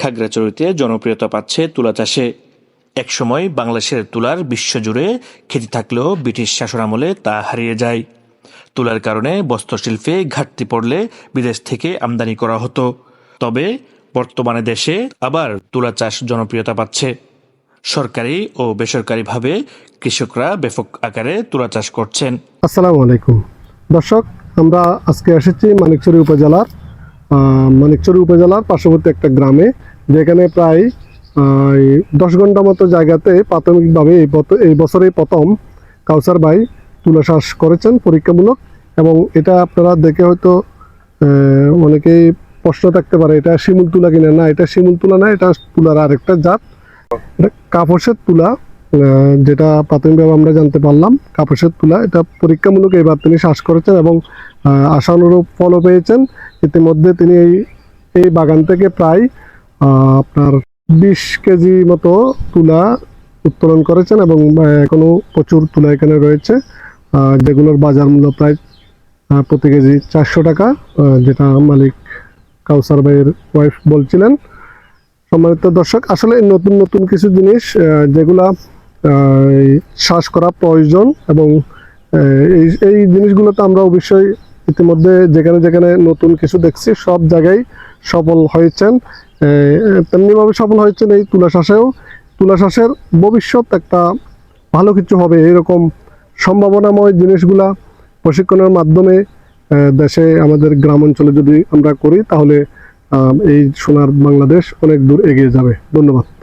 খাগড়াছড়িতে জনপ্রিয়তা পাচ্ছে তুলা চাষে। একসময় বাংলাদেশের তুলার বিশ্বজুড়ে খ্যাতি থাকলেও ব্রিটিশ শাসনামলে তা হারিয়ে যায়। তুলার কারণে বস্ত্রশিল্পে ঘাটতি পড়লে বিদেশ থেকে আমদানি করা হতো। তবে বর্তমানে দেশে আবার তুলা চাষ জনপ্রিয়তা পাচ্ছে। সরকারি ও বেসরকারিভাবে কৃষকরা ব্যাপক আকারে তুলা চাষ করছেন। আসসালামু আলাইকুম। দর্শক, আমরা আজকে এসেছি মানিকচুরি উপজেলার মানিকচুরি উপজেলার পার্শ্ববর্তী একটা গ্রামে, যেখানে প্রায় দশ ঘণ্টা মতো জায়গাতে প্রাথমিকভাবে এই এই বছরেই প্রথম কাউসার ভাই তুলা চাষ করেছেন পরীক্ষামূলক এবং এটা আপনারা দেখে হয়তো অনেকেই প্রশ্ন থাকতে পারে, এটা শিমুল তুলা কিনা? না, এটা শিমুল তুলা না, এটা তুলার আরেকটা জাত। এটা কাপড়ের তুলা। যেটা প্রাথমিকভাবে আমরা জানতে পারলাম কাপড়ের তুলা এটা পরীক্ষামূলক এবার তিনি শ্বাস করেছেন এবং আশানুরূপ ফলও পেয়েছেন। ইতিমধ্যে তিনি এই এই বাগান থেকে প্রায় আপনার বিশ কেজি মতো তুলা উত্তোলন করেছেন এবং আহ, এখনও প্রচুর তুলা এখানে রয়েছে। যেগুলোর বাজার মূল্য প্রায় প্রতি কেজি চারশো টাকা যেটা মালিক কাউসার ভাইয়ের ওয়াইফ বলছিলেন। সম্মানিত দর্শক আসলে নতুন নতুন কিছু জিনিস যেগুলা শ্বাস করা প্রয়োজন এবং এই এই জিনিসগুলোতে আমরা অবশ্যই ইতিমধ্যে যেখানে যেখানে নতুন কিছু দেখছি, সব জায়গায় সফল হয়েছেন। তেমনিভাবে সফল হয়েছেন এই তুলা শ্বাসেও। তুলা শ্বাসের ভবিষ্যৎ একটা ভালো কিছু হবে, এরকম সম্ভাবনাময় জিনিসগুলা প্রশিক্ষণের মাধ্যমে দেশে, আমাদের গ্রাম অঞ্চলে যদি আমরা করি, তাহলে এই সোনার বাংলাদেশ অনেক দূর এগিয়ে যাবে। ধন্যবাদ।